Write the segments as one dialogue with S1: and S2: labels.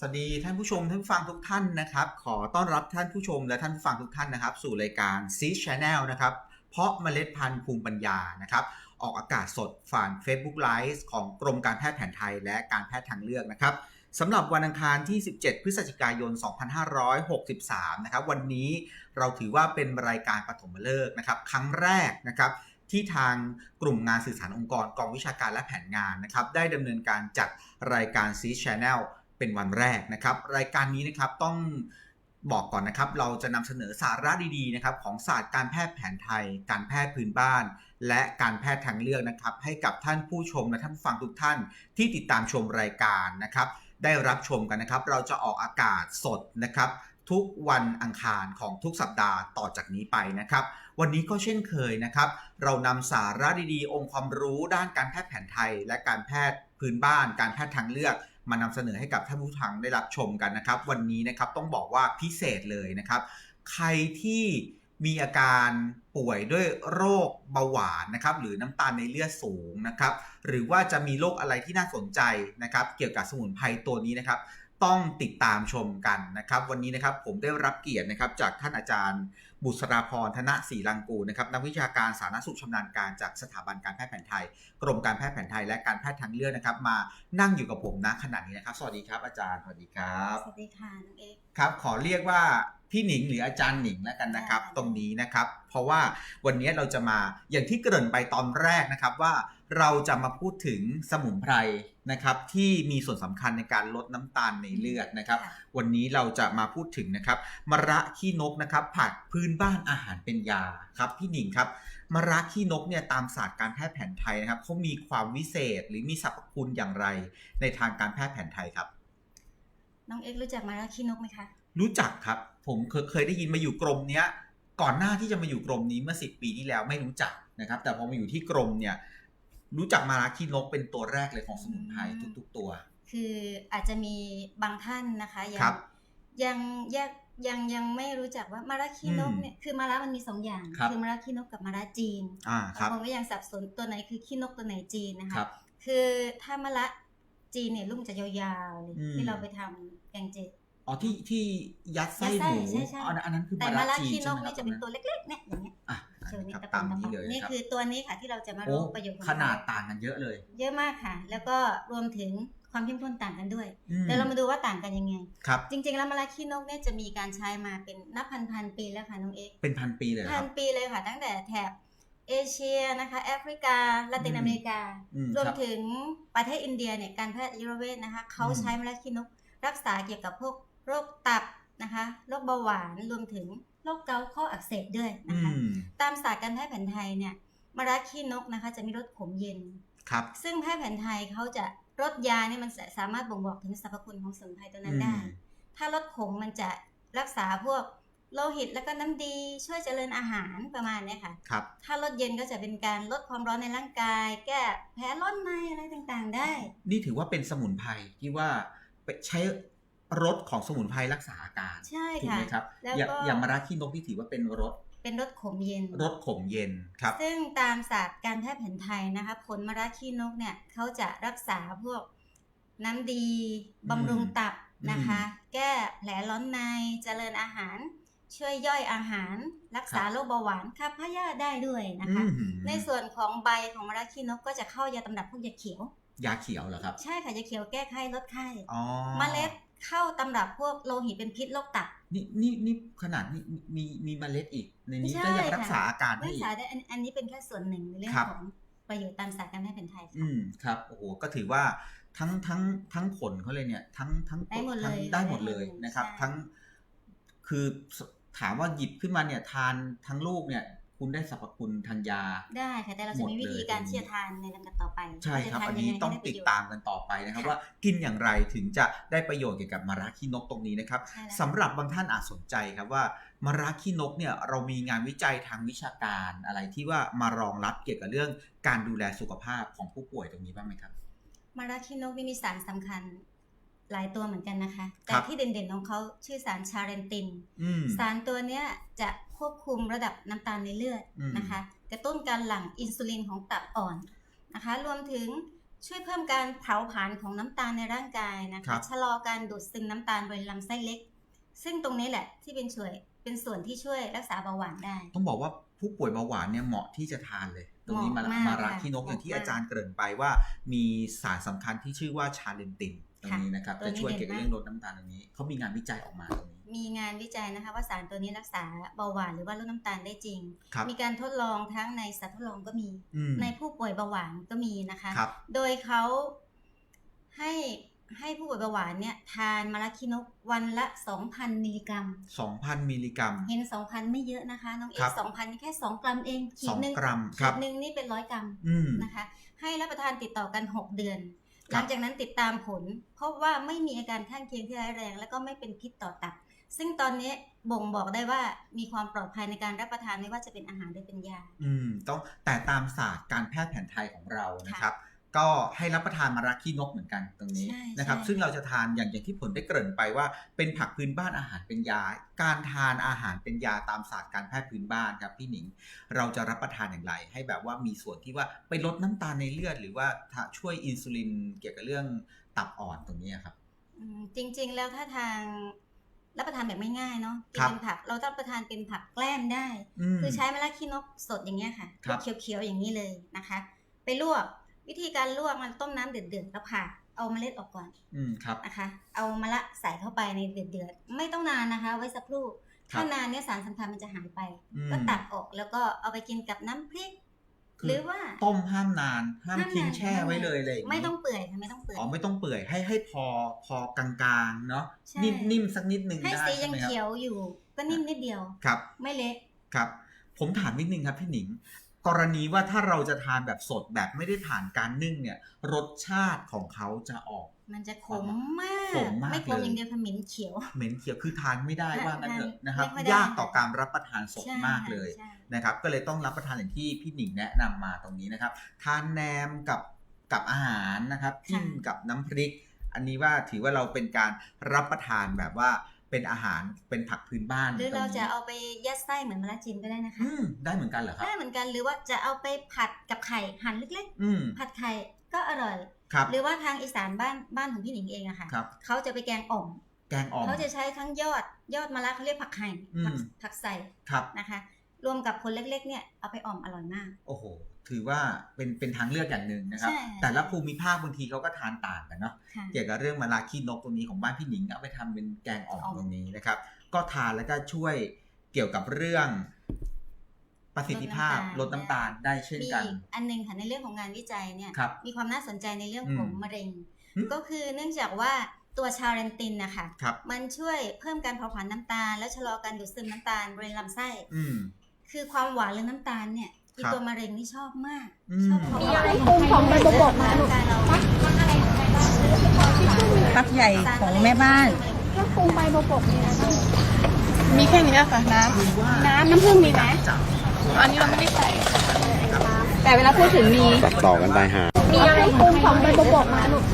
S1: สวัสดีท่านผู้ชมท่านผู้ฟังทุกท่านนะครับ ขอต้อนรับท่านผู้ชมและท่านผู้ฟังทุกท่านนะครับ สู่รายการ s e e Channel นะครับ เพาะเมล็ดพันธุ์ภูมิปัญญานะครับ ออกอากาศสดผ่าน Facebook Live ของกรมการแพทย์แผนไทยและการแพทย์ทางเลือกนะครับสำหรับวันอังคารที่ 17 พฤศจิกายน 2563 นะครับ วันนี้เราถือว่าเป็นรายการปฐมฤกษ์นะครับ ครั้งแรกนะครับที่ทางกลุ่มงานสื่อสารองค์กรกองวิชาการและแผนงานนะครับ ได้ดำเนินการจัดรายการ s e e Channel เป็นวันแรกนะครับ รายการนี้นะครับต้องบอกก่อนนะครับ เราจะนำเสนอสาระดีๆนะครับของศาสตร์การแพทย์แผนไทย การแพทย์พื้นบ้าน และการแพทย์ทางเลือกนะครับ ให้กับท่านผู้ชมและท่านผู้ฟังทุกท่านที่ติดตามชมรายการนะครับ ได้รับชมกันนะครับ เราจะออกอากาศสดนะครับ ทุกวันอังคารของทุกสัปดาห์ต่อจากนี้ไปนะครับ วันนี้ก็เช่นเคยนะครับ เรานำสาระดีๆ องค์ความรู้ด้านการแพทย์แผนไทย และการแพทย์พื้นบ้าน การแพทย์ทางเลือก มานำเสนอให้กับท่านผู้ฟังได้รับชมกันนะครับ วันนี้นะครับต้องบอกว่าพิเศษเลยนะครับ ใครที่มีอาการป่วยด้วยโรคเบาหวานนะครับ หรือน้ำตาลในเลือดสูงนะครับ หรือว่าจะมีโรคอะไรที่น่าสนใจนะครับ เกี่ยวกับสมุนไพรตัวนี้นะครับ ต้องติดตามชมกันนะครับ วันนี้นะครับผมได้รับเกียรตินะครับจากท่านอาจารย์ บุษราพรธนศรีลังกูลนะครับนักวิชาการสาธารณสุขชำนาญการจากสถาบันการแพทย์แผนไทย กรมการแพทย์แผนไทยและการแพทย์ทางเลือกนะครับ มานั่งอยู่กับผมณขณะนี้นะครับ สวัสดีครับอาจารย์สวัสดีครับ
S2: สวัสดีค่ะน้องเอก
S1: ครับขอเรียกว่าพี่หนิงหรืออาจารย์หนิงแล้วกันนะครับ
S2: ได้
S1: ตรงนี้นะครับ เพราะว่าวันนี้เราจะมาอย่างที่เกริ่นไปตอนแรกนะครับว่าเราจะมาพูดถึงสมุนไพร นะครับที่มีส่วนสำคัญในการลดน้ำตาลในเลือดนะครับ
S2: ค่ะ
S1: วันนี้เราจะมาพูดถึงนะครับมะระขี้นกนะครับผักพื้นบ้านอาหารเป็นยาครับพี่หนิงครับมะระขี้นกเนี่ยตามศาสตร์การแพทย์แผนไทยนะครับเขามีความวิเศษหรือมีสรรพคุณอย่างไร ในทางการแพทย์แผนไทยครับ
S2: น้องเอกรู้จักมาราคีนกไหมคะ
S1: รู้จักครับ ผมเคยเคยได้ยินมาอยู่กรมเนี้ยก่อนหน้าที่จะมาอยู่กรมนี้เมื่อสิปีที่แล้วไม่รู้จักนะครับ แต่พอมาอยู่ที่กรมเนี่ย รู้จักมาราคีนกเป็นตัวแรกเลยของสมุนไพร
S2: อืม
S1: ทุก ๆ ตัว
S2: คืออาจจะมีบางท่านนะคะยั
S1: ครับ
S2: ยังแยกยังยังไม่รู้จักว่ามาราคีนก
S1: อืม
S2: เนี่ยคือมารามันมีสองอย่าง
S1: ครับ
S2: อมาราคีนกกับมาราจีน
S1: อ่าครับ
S2: บางคนก็ยังสับสนตัวไหนคือขี้นกตัวไหนจีนนะ
S1: ค
S2: คะ
S1: รับ
S2: คือถ้ามาระจีนเนี่ยลูกมันจะยาวๆเลย
S1: อืม
S2: ที่เราไปทำแกงเจ็ด
S1: อ๋อที่ที่ยัดไส้
S2: ยัดไส้
S1: หมู
S2: ใช่ใช่
S1: อ๋ออันนั้นคือ
S2: แต่
S1: มา
S2: มา
S1: รา
S2: รา
S1: จี
S2: คี
S1: น
S2: น
S1: ใช่
S2: ก
S1: ไหมครั
S2: เนี่ย
S1: บ
S2: จะเป็นตัวเล็กๆเนี่ยอย่างเงี้ย
S1: อะ
S2: เชิญนี่
S1: ครับ
S2: ตะ
S1: ตาม
S2: ปง
S1: นี้เลย
S2: นี่
S1: นะครับ
S2: คือตัวนี้ค่ะที่เราจะมา
S1: โอ้
S2: รู้ประโยชน์ของ
S1: ขนาด
S2: มัน
S1: ต่างกันเยอะเลย
S2: เยอะมากค่ะ แล้วก็รวมถึงความเข้มข้นต่างกันด้วย
S1: อืม
S2: เดี๋ยวเรามาดูว่าต่างกันยังไง
S1: ครับ
S2: จริง ๆ แล้วมะระขี้นกเนี่ยจะมีการใช้มาเป็นนับพันพันๆปีแล้วค่ะน้องเอก
S1: เป็นพันปีเลยเหรอ
S2: พั
S1: คนรับ
S2: ปีเลยค่ะ ตั้งแต่แถบเอเชียนะคะแอฟริกาละติน
S1: อืม
S2: อเมริกา
S1: อืม
S2: รวม
S1: ครับ
S2: ถึงประเทศอินเดียเนี่ยการแพทย์อายุรเวทนะคะเขา
S1: อืม
S2: ใช้มะระขี้นก รักษาเกี่ยวกับพวกโรคตับนะคะโรคเบาหวานรวมถึงโรคเกาต์ข้ออักเสบด้วย
S1: อื
S2: นะคะ
S1: ม
S2: ตามศาสตร์การแพทย์แผนไทยเนี่ยมะระขี้นกนะคะจะมีรสขมเย็น
S1: ครับ
S2: ซึ่งแพทย์แผนไทยเขาจะรสยาเนี่ยมันสามารถบ่งบอกถึงสรรพคุณของสมุนไพรตัวนั้นได้
S1: อืม
S2: ถ้ารสขมมันจะรักษาพวกโลหิตแล้วก็น้ำดีช่วยเจริญอาหารประมาณเนี้ยค่ะ
S1: ครับ
S2: ถ้ารสเย็นก็จะเป็นการลดความร้อนในร่างกาย แก้แพ้ร้อนในอะไรต่างๆได้
S1: นี่ถือว่าเป็นสมุนไพรที่ว่าไปใช้ รสของสมุนไพรรักษาอาการ
S2: ใช่
S1: ถูก
S2: ค่ะ
S1: ไหมครับ
S2: แล้ว
S1: อย่าง
S2: ก็
S1: อย่างมาราคีนกที่ถือว่าเป็นรส
S2: เป็นรสขมเย็น
S1: รสขมเย็นครับ
S2: ซึ่งตามศาสตร์การแพทย์แผนไทยนะคะผลมะระขี้นกเนี่ยเขาจะรักษาพวกน้ำดีบำรุงตับนะคะ แก้แผลร้อนในเจริญอาหาร ช่วยย่อยอาหาร รักษาโรคเบาหวานขับพยาธิได้ด้วยนะคะ
S1: อืม
S2: ในส่วนของใบของมะระขี้นกก็จะเข้ายาตำรับพวกยาเขียว
S1: ยาเขียวเหรอครับ
S2: ใช่ค่ะยาเขียวแก้ไข้ลดไข้
S1: อ๋อ
S2: เมล็ดเข้าตำรับพวกโลหิตเป็นพิษโรคตับ
S1: นี่นี่นี่ขนาดนี้มีมีเมล็ดอีก ในนี้
S2: ใช่
S1: ก็ยังรักษา
S2: ค่ะ
S1: อาการได้
S2: รัก
S1: อีก
S2: ษาได้อันอันนี้เป็นแค่ส่วนหนึ่งในเรื่อง
S1: ครับ
S2: ของประโยชน์ตามศาสตร์การแพทย์แผนไทยค่ะ
S1: อืมครับโอ้โหก็ถือว่าทั้งทั้งทั้งผลเขาเลยเนี่ยทั้งทั้ง
S2: ได้หมดเลย
S1: ทั้งได้หมดเลย
S2: ได้หมดเลย
S1: นะครับ
S2: ใช่
S1: ทั้งคือถามว่าหยิบขึ้นมาเนี่ยทานทั้งลูกเนี่ย คุณได้สรรพคุณทางยา
S2: ได้ค่ะ แต่เรา
S1: ห
S2: จะ
S1: มด
S2: มีวิธี
S1: เลย
S2: การ
S1: ตรงนี้
S2: เชี่ยทานในลำดับต่อไป
S1: ใช่ครับ
S2: ว่าจะทา
S1: อันนี้
S2: ยัไให้
S1: ต้อง
S2: ไประ
S1: ติด
S2: โยชน์
S1: ตามกันต่อไปนะครับ
S2: ค่ะ
S1: ว่ากินอย่างไรถึงจะได้ประโยชน์เกี่ยวกับมาราคีนกตรงนี้นะครับ
S2: ใช่แล้ว
S1: สำหรับบางท่านอาจสนใจครับว่ามาราคีนกเนี่ยเรามีงานวิจัยทางวิชาการอะไรที่ว่ามารองรับเกี่ยวกับเรื่องการดูแลสุขภาพของผู้ป่วยตรงนี้บ้างไหมครับ
S2: มาราคินกนี่มีสารสำคัญ หลายตัวเหมือนกันนะคะ แต่
S1: ครับ
S2: ที่เด่นๆของเขาชื่อสารชาเรนติน
S1: อืม
S2: สารตัวเนี้ยจะควบคุมระดับน้ำตาลในเลือด
S1: อืม
S2: นะคะกระตุ้นการหลั่งอินซูลินของตับอ่อนนะคะ รวมถึงช่วยเพิ่มการเผาผลาญของน้ำตาลในร่างกายนะ
S1: ครั
S2: คะ
S1: บ
S2: ชะลอการดูดซึมน้ำตาลบริเวณลำไส้เล็ก ซึ่งตรงนี้แหละที่เป็นช่วยเป็นส่วนที่ช่วยรักษาเบาหวานได้
S1: ต้องบอกว่าผู้ป่วยเบาหวานเนี่ยเหมาะที่จะทานเลย ตรงนี้มา
S2: เหมาะมาก
S1: มารา
S2: ค่ะ
S1: ขี้นกอย่างที่
S2: เหมาะมาก
S1: อาจารย์เกริ่นไปว่า มีสารสำคัญที่ชื่อว่าชาเลนติน ตรงนี้นะครับ
S2: ค่ะตัว
S1: จะ
S2: นี้
S1: ช่วย
S2: เด่
S1: เกี่ย
S2: น
S1: วกับ
S2: มาก
S1: เรื่องลดน้ำตาลตรงนี้เขามีงานวิจัยออกมาตรงนี้
S2: มีงานวิจัยนะคะว่าสารตัวนี้รักษาเบาหวานหรือว่าลดน้ำตาลได้จริง
S1: ครับ
S2: มีการทดลองทั้งในสัตว์ทดลองก็มี
S1: อืม
S2: ในผู้ป่วยเบาหวานก็มีนะคะ
S1: ครับ
S2: โดยเขาให้ให้ผู้ป่วยเบาหวานเนี่ยทานมาราคินกวันละ 2,000 มิลลิกรัม
S1: 2,000 มิลลิกรัม
S2: เห็น 2,000 ไม่เยอะนะคะ น้องเอ
S1: ครั
S2: ก
S1: บ
S2: 2,000นี่แค่ 2 กรัมเองขี
S1: ส
S2: ด
S1: อง
S2: หนึ่ง
S1: กรัมค
S2: ขี
S1: รับ
S2: ดหนึ่งนี่เป็นร้อยกรัม
S1: อืม
S2: นะคะ ให้รับประทานติดต่อกัน 6 เดือน
S1: ครับ
S2: หลังจากนั้นติดตามผล พบว่าไม่มีอาการข้างเคียงที่ร้ายแรง และก็ไม่เป็นพิษต่อตับ ซึ่งตอนนี้บ่งบอกได้ว่ามีความปลอดภัยในการรับประทานไม่ว่าจะเป็นอาหารหรือเป็นยา
S1: อืมต้องแต่ตามศาสตร์การแพทย์แผนไทยของเรานะครับ ก็ให้รับประทานมาราขี้นกเหมือนกันตรงนี้
S2: ใช่
S1: นะครับ
S2: ใช่
S1: ซึ่งเราจะทานอย่างอย่างที่ผลได้เกริ่นไปว่า เป็นผักพื้นบ้านอาหารเป็นยา การทานอาหารเป็นยาตามศาสตร์การแพทย์พื้นบ้านครับพี่หนิง เราจะรับประทานอย่างไร ให้แบบว่ามีส่วนที่ว่าไปลดน้ำตาลในเลือด หรือว่าถ้าช่วยอินซูลินเกี่ยวกับเรื่องตับอ่อนตรงนี้ครับ
S2: อืมจริง ๆ แล้วถ้าทางรับประทานแบบไม่ง่ายเนาะกิ
S1: ครั
S2: น
S1: บ
S2: เป็นผักเราต้องประทานเป็นผักแกล้มได้
S1: ม
S2: คือใช้มะระขี้นกสดอย่างเงี้ยค่ะ
S1: ครับ
S2: เขียวๆอย่างนี้เลยนะคะ ไปลวก วิธีการลวกมันต้มน้ำเดือดๆแล้วผ่าเอาเมล็ดออกก่อน
S1: อืมครับ
S2: นะคะ เอามะระใส่เข้าไปในเดือดๆไม่ต้องนานนะคะ ไว้สักครู่
S1: ครับ
S2: ถ้านานเนี่ยสารสำคัญมันจะหายไป
S1: อืม
S2: ก็ตักออกแล้วก็เอาไปกินกับน้ำพริก
S1: คือ
S2: หรือว่า
S1: ต้มห้ามนานห้าม
S2: ห้าม
S1: ทิ้ง
S2: นาน
S1: แช่ไว้เลยเลย
S2: ไม่ต้องเปื่อยค่ะไม่ต้องเปื่อย
S1: อ๋อไม่ต้องเปื่อยให้ให้พอพอกลางๆเนาะ
S2: ใช่
S1: นิ่มนิ่มสักนิดนึง
S2: ให้
S1: ได้
S2: สี
S1: ใช่
S2: ยัง
S1: ไหมครับ
S2: เขียวอยู่ ก็นิ่มนิดเดียว
S1: ครับ
S2: ไม่เละ
S1: ครับ ผมถามนิดนึงครับพี่หนิง กรณีว่าถ้าเราจะทานแบบสดแบบไม่ได้ผ่านการนึ่งเนี่ยรสชาติของเขาจะออก
S2: มันจะขมมาก
S1: ขมมาก
S2: ไม่ขม
S1: เลย
S2: อย่างเดียวค่ะเหม็นเขียว
S1: เหม็นเขียวคือทานไม่ได้
S2: ทาน
S1: ว่างั้นเถอะนะครับ
S2: ไม่ค่อยได้
S1: ยากต่อการรับประทานสด
S2: ใช่
S1: มากเลย
S2: ใช่
S1: นะครับ ก็เลยต้องรับประทานอย่างที่พี่หนิงแนะนำมาตรงนี้นะครับ ทานแหนมกับกับอาหารนะครับจิ้มกับน้ำพริก อันนี้ว่าถือว่าเราเป็นการรับประทานแบบว่า เป็นอาหารเป็นผักพื้นบ้าน
S2: หรือ
S1: ตง
S2: เรา
S1: นี้
S2: จะเอาไปยัดไส้เหมือนมะระจีนก็ได้นะคะ
S1: อืมได้เหมือนกันเหรอครับ
S2: ได้เหมือนกันหรือว่าจะเอาไปผัดกับไข่หั่นเล็ก
S1: อืม
S2: ๆผัดไข่ก็อร่อย
S1: ครับ
S2: หรือว่าทางอีสานบ้านบ้านของพี่หนิงเองอะค่ะ
S1: ครับ
S2: เขาจะไปแกงอ่อม
S1: แกงอ่อม
S2: เขาจะใช้ทั้งยอดยอดมะระเขาเรียกผักไห่
S1: อืม
S2: ผักผักใส่
S1: ครับ
S2: นะคะ รวมกับผลเล็กๆเนี่ยเอาไปอ่อมอร่อยมาก
S1: โอ้โห ถือว่าเป็นเป็นทางเลือกอย่างหนึ่งนะครับ
S2: ใช่
S1: แต่ละภูมิภาคบางทีเขาก็ทานต่างกันเนาะ
S2: ค่ะ
S1: เกี่ยวกับเรื่องมะลาขี้นกตรงนี้ของบ้านพี่หนิงเอาไปทำเป็นแกงอ่อม
S2: อ่อม
S1: ตรงนี้นะครับ ก็ทานแล้วก็ช่วยเกี่ยวกับเรื่องประสิทธิภาพล
S2: ล
S1: ด
S2: ด
S1: น้ำ
S2: น้ำ
S1: ตา
S2: ตา
S1: ล
S2: ล
S1: ได้เช่น
S2: มี
S1: กัน
S2: อีกอันหนึงค่ะในเรื่องของงานวิจัยเนี่ย
S1: ครับ
S2: มีความน่าสนใจในเรื่อง
S1: อืม
S2: ของมะเร็ง
S1: อืม
S2: ก็คือเนื่องจากว่าตัวชาเรนตินนะคะ
S1: ครับ
S2: มันช่วยเพิ่มการเผาผลาญน้ำตาล และชะลอการดูดซึมน้ำตาลบริเวณลำไส้
S1: อืม
S2: คือความหวานหรือน้ำตาลเนี่ย อี
S1: ครับ
S2: ตัวมะเร็งนี่ชอบมาก
S1: อืม
S2: ชอบเพราะ
S3: มี
S2: ว่า
S3: อะไรปรุงของใบบัวบกมาลูก
S2: ร่างกายเรา
S4: พักใหญ่ของแม่บ้าน
S3: เครื่องปรุงใบบัวบกมีอะไรบ้าง
S5: มีแค่นี้ค่ะน้ำ
S3: น้ำน้ำผึ้งมีไหม
S5: อันนี้เราไม่ได้ใส่
S3: แต่เวลาพูดถึงมี
S6: ตัดต่อกันไปหา
S3: มีอะไรปรุงของใบบัวบกมาลูก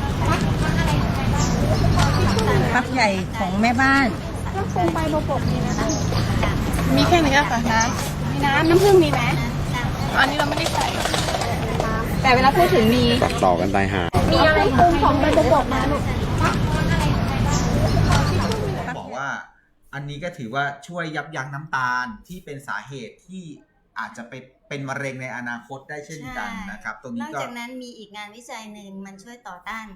S4: พักใหญ่ของแม่บ้าน
S3: เครื่องปรุงใบบัวบกมีอะไรบ้าง
S5: มีแค่นี้ค่ะน้
S3: มีน้ำน้ำผึ้งมีไหมำ
S5: อันนี้เราไม่ได้ใส่
S3: แต่เวลาพูดถึงมี
S6: ตัดต่อกันไปหา
S3: มีอะไรปรุงของใบบัวบกมาลูก
S1: ต้องบอกว่า อันนี้ก็ถือว่าช่วยยับยั้งน้ำตาลที่เป็นสาเหตุที่อาจจะไปเป็นมะเร็งในอนาคตได้เช่นกันนะครับ ตรง
S2: น
S1: นี้
S2: อก
S1: ก็
S2: จากนั้นมีอีกงานวิจัยหนึ่งมันช่วยต่อต้าน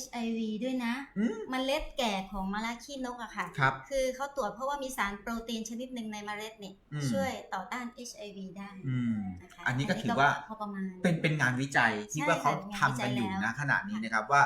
S2: HIV ด้วยนะ
S1: อืม
S2: เมล็ดแก่ของมะระขี้นกอะค่ะ
S1: ครับ
S2: คือเขาตรวจเพราะว่ามีสารโปรตีนชนิดหนึ่งในเมล็ดเนี่ย
S1: อืม
S2: ช่วยต่อต้าน HIV ได้
S1: อืม
S2: นะคะ
S1: อันนี้ก็ถือว่า
S2: พอประมาณ
S1: เป็นเป็นงานวิจัยที่
S2: ใช่
S1: ว่าเขา
S2: ค่ะ
S1: ทำกันอยู่
S2: งานวิจัยแล้
S1: นะ
S2: ว
S1: ขณะนี้นะครับว่า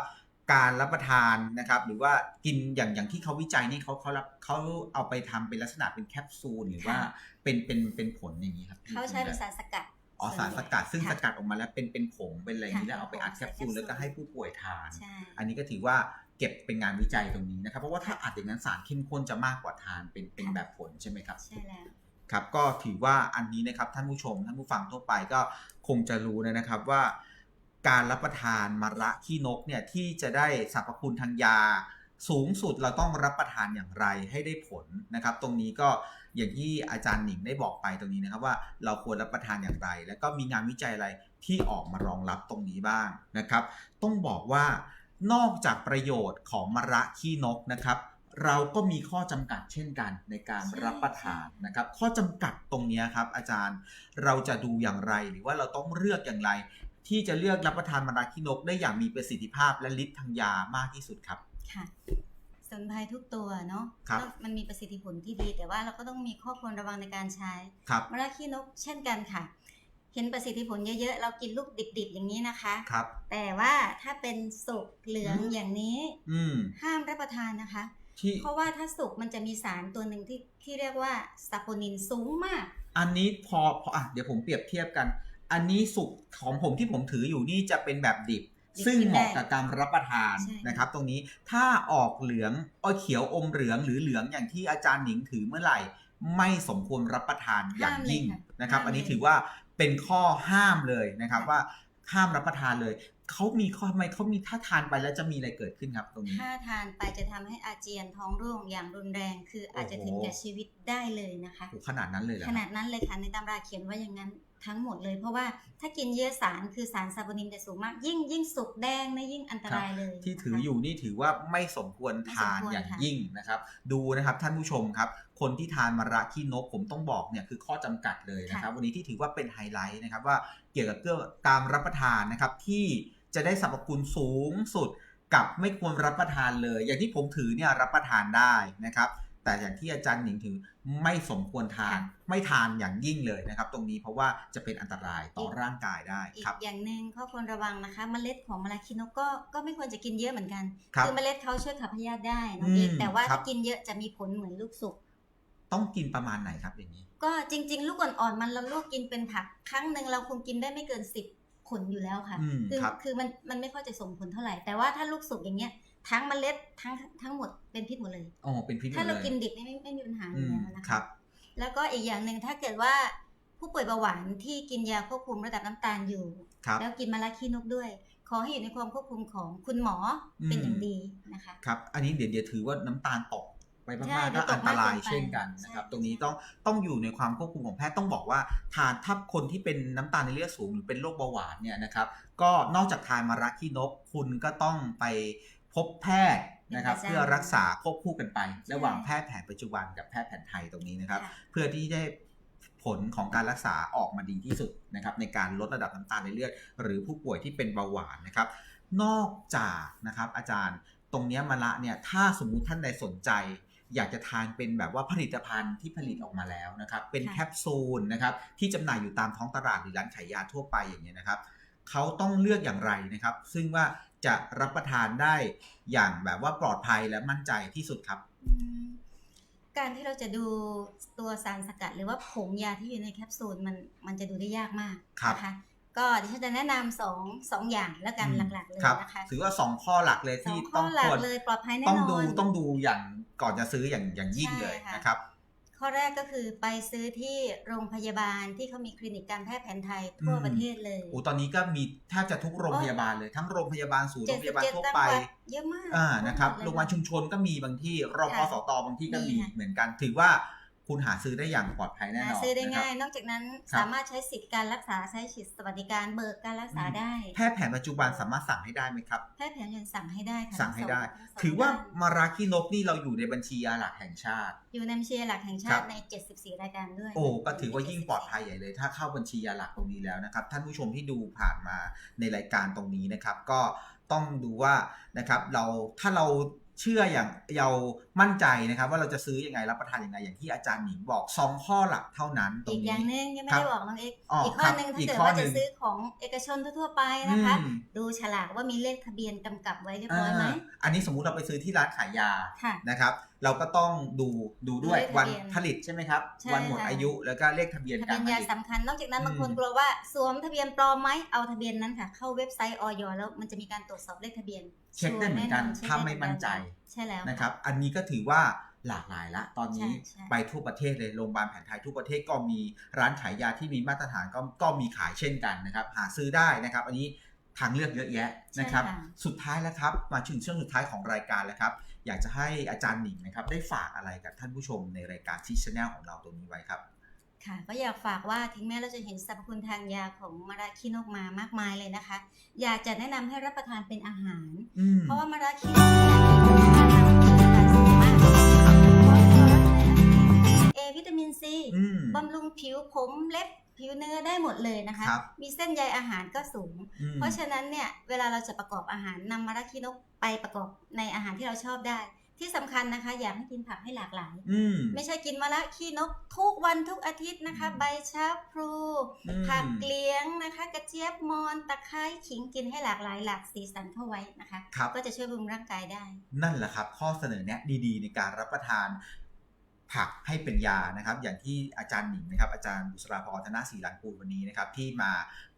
S1: การรับประทานนะครับ หรือว่ากินอย่างอย่างที่เขาวิจัยนี่เขาเขารับเขาเอาไปทำเป็นลักษณะเป็นแคปซูลหรือว่าเป็นเป็นเป็นผลอย่างนี้ครับ
S2: เขาใช้เป็นสารสกัด
S1: อ๋อสารสกัดซึ่ง
S2: ค่ะ
S1: สกัดออกมาแล้วเป็นเป็นผงเป็นอะไรอย่างนี้
S2: ค่ะ
S1: แล้วเอาไปอัดแคปซูล
S2: เป็นผง
S1: แล้วก็ให้ผู้ป่วยทาน
S2: ใช่
S1: อันนี้ก็ถือว่าเก็บเป็นงานวิจัยตรงนี้นะครับ เพราะว่าถ้าอัดอย่างนั้นสารเข้มข้นจะมากกว่าทานเป็นเป็นแบบผลใช่ไหมครับ
S2: ใช่แล้ว
S1: ครับก็ถือว่าอันนี้นะครับท่านผู้ชมท่านผู้ฟังทั่วไปก็คงจะรู้นะครับว่า การรับประทานมะระขี้นกเนี่ยที่จะได้สรรพคุณทางยา สูงสุดเราต้องรับประทานอย่างไรให้ได้ผลนะครับ ตรงนี้ก็ อย่างที่อาจารย์หนิงได้บอกไปตรงนี้นะครับว่าเราควรรับประทานอย่างไร แล้วก็มีงานวิจัยอะไรที่ออกมารองรับตรงนี้บ้างนะครับ ต้องบอกว่านอกจากประโยชน์ของมะระขี้นกนะครับเราก็มีข้อจำกัดเช่นกันในการรับประทานนะครับ ข้อจำกัดตรงนี้ครับอาจารย์เราจะดูอย่างไรหรือว่าเราต้องเลือกอย่างไร ที่จะเลือกรับประทานมะระขี้นกได้อย่างมีประสิทธิภาพและฤทธิ์ทางยามากที่สุดครับ
S2: ค่ะ มุนไพรทุกตัวเนาะ
S1: ครับ
S2: แล้วมันมีประสิทธิผลที่ดี แต่ว่าเราก็ต้องมีข้อควรระวังในการใช้
S1: ครับ
S2: มะระขี้นกเช่นกันค่ะ เห็นประสิทธิผลเยอะๆ เรากินลูกดิบๆอย่างนี้นะคะ
S1: ครับ
S2: แต่ว่าถ้าเป็นสุกเหลือง
S1: อืม
S2: อย่างนี้
S1: อืม
S2: ห้ามรับประทานนะคะ
S1: ที่
S2: เพราะว่าถ้าสุกมันจะมีสารตัวหนึ่งที่ที่เรียกว่าซาโปนินสูงมาก
S1: อันนี้พอพออะเดี๋ยวผมเปรียบเทียบกัน อันนี้สุกของผมที่ผมถืออยู่นี่จะเป็นแบบดิบ
S2: ดิบ
S1: ซึ่ง
S2: กิน
S1: เห
S2: ได้
S1: มาะกับการรับประทาน
S2: ใช่
S1: นะครับ ตรงนี้ถ้าออกเหลืองอ้อยเขียวอมเหลืองหรือเหลืองอย่างที่อาจารย์หนิงถือเมื่อไหร่ ไม่สมควรรับประทานอย่างยิ่ง
S2: ห้ามเลยค่ะ
S1: นะครับ
S2: ห้าม
S1: อันนี้
S2: เลย
S1: ถือว่าเป็นข้อห้ามเลยนะครับ
S2: ค่ะ
S1: ว่าห้ามรับประทานเลยเขามีข้อทำไมเขามีถ้าทานไปแล้วจะมีอะไรเกิดขึ้นครับตรงนี้
S2: ถ้าทานไปจะทำให้อาเจียนท้องร่วงอย่างรุนแรง คืออาจจะ
S1: โอ้โห
S2: ถึงแก่ชีวิตได้เลยนะคะ
S1: โอ้ขนาดนั้นเลยเหรอ
S2: ขนาดนั้นเลยค่ะในตำราเขียนไว้อย่างนั้น ทั้งหมดเลย เพราะว่าถ้ากินเยอะสารคือสารซาโบนินจะสูงมาก ยิ่งยิ่งสุกแดงนะยิ่งอันตรายเลย
S1: ที่ถือ
S2: นะคะ
S1: อยู่นี่ถือว่าไม่สมควรทาน
S2: ไม่สมควร
S1: อย่าง
S2: ค่ะ
S1: ยิ่งนะครับ ดูนะครับท่านผู้ชมครับ คนที่ทานมะระขี้นกผมต้องบอกเนี่ยคือข้อจำกัดเลยนะครับ วันนี้ที่ถือว่าเป็นไฮไลท์นะครับว่าเกี่ยวกับเรื่องการรับประทานนะครับที่จะได้สรรพคุณสูงสุดกับไม่ควรรับประทานเลย อย่างที่ผมถือเนี่ยรับประทานได้นะครับ แต่อย่างที่อาจารย์หนิงถือไม่สมควรทาน
S2: ค่ะ
S1: ไม่ทานอย่างยิ่งเลยนะครับ ตรงนี้เพราะว่าจะเป็นอันตรายต่อร่างกายได้
S2: อี
S1: ครับ
S2: กอย่างหนึ่งข้อควรระวังนะคะเมล็ดของมะระคินกก็ก็ไม่ควรจะกินเยอะเหมือนกัน
S1: ครับ
S2: อเมล็ดเขาช่วยขับพยาธิได้น้อง
S1: อืม
S2: เอกแต่ว่า
S1: ครั
S2: ถ้า
S1: บ
S2: กินเยอะจะมีผลเหมือนลูกสุก
S1: ต้องกินประมาณไหนครับอย่างนี้
S2: ก็จริง ๆ ลูกอ่อนๆมันเราลวกกินเป็นผักครั้งหนึ่งเราคงกินได้ไม่เกินสิบผลอยู่แล้วค่ะ
S1: อืม
S2: คือ
S1: ครับ
S2: คือมันมันไม่ค่อยจะส่งผลเท่าไหร่ แต่ว่าถ้าลูกสุกอย่างเงี้ย ทั้งเมล็ดทั้งทั้งหมดเป็นพิษหมดเลย
S1: อ๋อเป็นพิษหม
S2: ถ้า
S1: ด
S2: เรา
S1: เลย
S2: กินดิบนี่ไม่ไม่มีปัญหาอ
S1: อื
S2: ยู่
S1: ม
S2: แล้วนะ
S1: ครั
S2: คะ
S1: บ
S2: แล้วก็อีกอย่างหนึ่งถ้าเกิดว่าผู้ป่วยเบาหวานที่กินยาควบคุมระดับน้ำตาลอยู่
S1: ครับ
S2: แล้วกินมะระขี้นกด้วย ขอให้อยู่ในความควบคุมของคุณหมอเป็น
S1: อืม
S2: อย่างดีนะคะ
S1: ครับอันนี้เดี๋ยวเดี๋ยวถือว่าน้ำตาลตกไป
S2: ใช่
S1: มากๆ
S2: เดี๋
S1: ก็
S2: ยวต
S1: อั
S2: ก
S1: นต
S2: มาก
S1: ราย
S2: เกินไป
S1: เช่นกันนะครับ
S2: ใช่
S1: ตรงนี้
S2: ใช่
S1: ต้องต้องอยู่ในความควบคุมของแพทย์ต้องบอกว่าทานถ้าคนที่เป็นน้ำตาลในเลือดสูงหรือเป็นโรคเบาหวานเนี่ยนะครับก็นอกจากทานมาระขี้นกคุณก็ต้องไป พบแพทย์นะครับ
S2: เป็นประจำ
S1: เพื่อรักษาควบคู่กันไป ระหว่างแพทย์แผนปัจจุบันกับแพทย์แผนไทยตรงนี้นะครับ
S2: ค่ะ
S1: เพื่อที่ได้ผลของการรักษาออกมาดีที่สุดนะครับในการลดระดับน้ำตาลในเลือด หรือผู้ป่วยที่เป็นเบาหวานนะครับ นอกจากนะครับอาจารย์ตรงเนี้ยมะละเนี่ยถ้าสมมุติท่านใดสนใจ อยากจะทานเป็นแบบว่าผลิตภัณฑ์ที่ผลิตออกมาแล้วนะครับ เป็น
S2: ค่ะ
S1: แคปซูลนะครับที่จำหน่ายอยู่ตามท้องตลาดหรือร้านขายยาทั่วไปอย่างเงี้ยนะครับเขาต้องเลือกอย่างไรนะครับ ซึ่งว่า จะรับประทานได้อย่างแบบว่าปลอดภัยและมั่นใจที่สุดครับ
S2: อืมการที่เราจะดูตัวสารสกัด หรือว่าผงยาที่อยู่ในแคปซูลมันมันจะดูได้ยากมาก
S1: ครับ
S2: นะคะก็ดิฉันจะแนะนำสองสองอย่างแล้วกัน
S1: อืม
S2: หลักๆเลย
S1: ครับ
S2: นะคะ
S1: ถือว่าสองข้อหลักเลย
S2: สอ
S1: ที่
S2: งข้
S1: ต้
S2: อ
S1: อง
S2: หลั
S1: ค
S2: ก
S1: วร
S2: เลยปลอดภัยแน่นอน
S1: ต้องดูต้องดูอย่างก่อนจะซื้ออย่างอย่างยิ่งเลย
S2: ใช่ค่ะ
S1: นะครับ
S2: ข้อแรกก็คือไปซื้อที่โรงพยาบาลที่เขามีคลินิกการแพทย์แผนไทยทั่ว
S1: อืม
S2: ประเทศเลย
S1: โอ้ตอนนี้ก็มีแทบจะทุกโรงพยาบาลเลย ทั้งโรงพยาบาลศูนย์โรงพยาบาล
S2: 77
S1: ทั่ว
S2: จัง
S1: ไป
S2: หวัดเยอะมาก
S1: อ่านะครับ
S2: ทั่วหมดเลย
S1: โรงพยาบาลชุมชนก็มีบางที่รอบ
S2: ค่ะ
S1: พสตบางที่ก็มี
S2: มีค่ะ
S1: เหมือนกัน ถือว่า คุณหาซื้อได้อย่างปลอดภัยแน่น
S2: หา
S1: อน
S2: ซื้อได้
S1: นะครับ
S2: ง่าย นอกจากนั้น
S1: ครับ
S2: สามารถใช้สิทธิ์การรักษาใช้สิทธิ์สวัสดิการเบิกการรักษา
S1: อืม
S2: ได้
S1: แพทย์แผนปัจจุบันสามารถสั่งให้ได้ไหมครับ
S2: แพทย์แผนยังสั่งให้ได้ค่ะ
S1: สั่งให้ได้
S2: ทั้งสง
S1: ถือว่า
S2: ด้น
S1: มาราคินกนี่เราอยู่ในบัญชียาหลักแห่งชาติ
S2: อยู่ในบัญชีหลักแห่ง
S1: ค
S2: ชา
S1: รั
S2: ติ
S1: บ
S2: ใน 74 รายการด้วย
S1: โอ้ก็ถือว่ายิ่งปลอดภัยใหญ่เลย ถ้าเข้าบัญชียาหลักตรงนี้แล้วนะครับท่านผู้ชมที่ดูผ่านมาในรายการตรงนี้นะครับ ก็ต้องดูว่านะครับเราถ้าเรา เชื่ออย่างเรามั่นใจนะครับว่าเราจะซื้อยังไงรับประทานยังไงอย่างที่อาจารย์หนิงบอกสองข้อหลักเท่านั้นตร
S2: อี
S1: ง
S2: กอ
S1: นี้
S2: ย่างหนึงยังไม่
S1: ครับ
S2: ได้บอกน้องเอก
S1: อ๋อ
S2: อีกข้อ
S1: ครับ
S2: หนึ่งถ้า
S1: อีก
S2: เกิด
S1: ข้อ
S2: ว่า
S1: หนึ่
S2: จะ
S1: ง
S2: ซื้อของเอกชนทั่วๆไปนะคะ
S1: อืม
S2: ดูฉลากว่ามีเลขทะเบียนกำกับไว้เรียบร้อยไหม
S1: อ่าอันนี้สมมุติเราไปซื้อที่ร้านขายยา
S2: ค่ะ
S1: นะครับ เราก็ต้องดูดูด้วย
S2: เลขทะ
S1: วัน
S2: เบียน
S1: ผลิตใช่ไหมครับ
S2: ใช่
S1: วันหมด
S2: ค่ะ
S1: อายุแล้วก็เลขทะเบียน
S2: ทะ
S1: กา
S2: เบี
S1: ร
S2: ยน
S1: ผ
S2: ยา
S1: ลิต
S2: สำคัญ นอกจากนั้น
S1: อืม
S2: บางคนกลัวว่าสวมทะเบียนปลอมไหมเอาทะเบียนนั้นค่ะ เข้าเว็บไซต์ออยแล้วมันจะมีการตรวจสอบเลขทะเบียน
S1: เช็คได้เหมือนกัน
S2: ชัวร์
S1: ถ้า
S2: แไม่
S1: มั่นใจ
S2: ใช่แล้ว
S1: นะครับ อันนี้ก็ถือว่าหลากหลายละ ตอนนี้
S2: ใช่ใช่
S1: ไปทั่วประเทศเลยโรงพยาบาลแผนไทยทั่วประเทศก็มีร้านขายยาที่มีมาตรฐานก็ก็มีขายเช่นกันนะครับ หาซื้อได้นะครับ อันนี้ทางเลือกเยอะแยะนะครับ
S2: ใช่ค่ะ
S1: สุดท้ายแล้วครับ มาถึงช่วงสุดท้ายของรายการแล้วครับ อยากจะให้อาจารย์หนิงนะครับได้ฝากอะไรกับท่านผู้ชมในรายการที่ชแนลของเราตรงนี้ไว้ครับ
S2: ค่ะก็อยากฝากว่าถึงแม้เราจะเห็นสรรพคุณทางยาของมะระขี้นกมามากมายเลยนะคะ อยากจะแนะนำให้รับประทานเป็นอาหาร
S1: อืม
S2: เพราะว่ามะระขี้นกเนี่ยมีคุณค่าทางโภชนาการสูงมากเพราะตัวละเอวิตามินซี
S1: อืม
S2: บำรุงผิวผมเล็บ ผิวเนื้อได้หมดเลยนะคะ
S1: ครับ
S2: มีเส้นใยอาหารก็สูง
S1: อืม
S2: เพราะฉะนั้นเนี่ยเวลาเราจะประกอบอาหารนำมะระขี้นกไปประกอบในอาหารที่เราชอบได้ ที่สำคัญนะคะ อยากให้กินผักให้หลากหลาย
S1: อืม
S2: ไม่ใช่กินมะระขี้นกทุกวันทุกอาทิตย์นะคะใบชะพลู
S1: อืม
S2: ผักเลี้ยงนะคะ กระเจี๊ยบมอนตะไคร้ขิงกินให้หลากหลาย หลากสีสันเข้าไว้นะคะ
S1: ครับ
S2: ก็จะช่วยบำรุงร่างกายได้
S1: นั่นแหละครับ ข้อเสนอแนะดีๆ ในการรับประทาน ผักให้เป็นยานะครับ อย่างที่อาจารย์หนิงนะครับ อาจารย์บุษราพรธนาศรีลันกูลวันนี้นะครับ ที่มา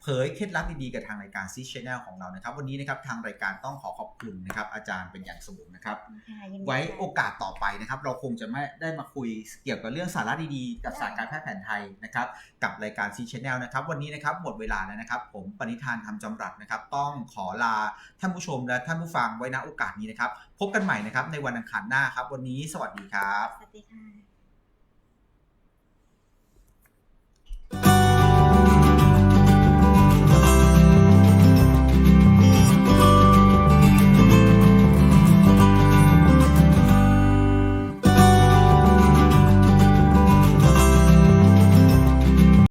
S1: เผยเคล็ดลับดีๆกับทางรายการซีชแนลของเรานะครับ วันนี้นะครับทางรายการต้องขอขอบคุณนะครับ อาจารย์เป็นอย่างสูงนะครับ
S2: ค่ะยินดี
S1: ไว้
S2: ค่ะ
S1: โอกาสต่อไปนะครับ เราคงจะไม่ได้มาคุยเกี่ยวกับเรื่องสาระดีๆ กับศาสตร์การแพทย์แผนไทยนะครับ กับรายการซีชแนลนะครับ วันนี้นะครับหมดเวลาแล้วนะครับ ผมปณิธานทำจำรัดนะครับ ต้องขอลาท่านผู้ชมและท่านผู้ฟังไว้ณโอกาสนี้นะครับ พบกันใหม่นะครับในวันอังคารหน้าครับ วันนี้สวัสดีครับ
S2: สวัสดีค่ะ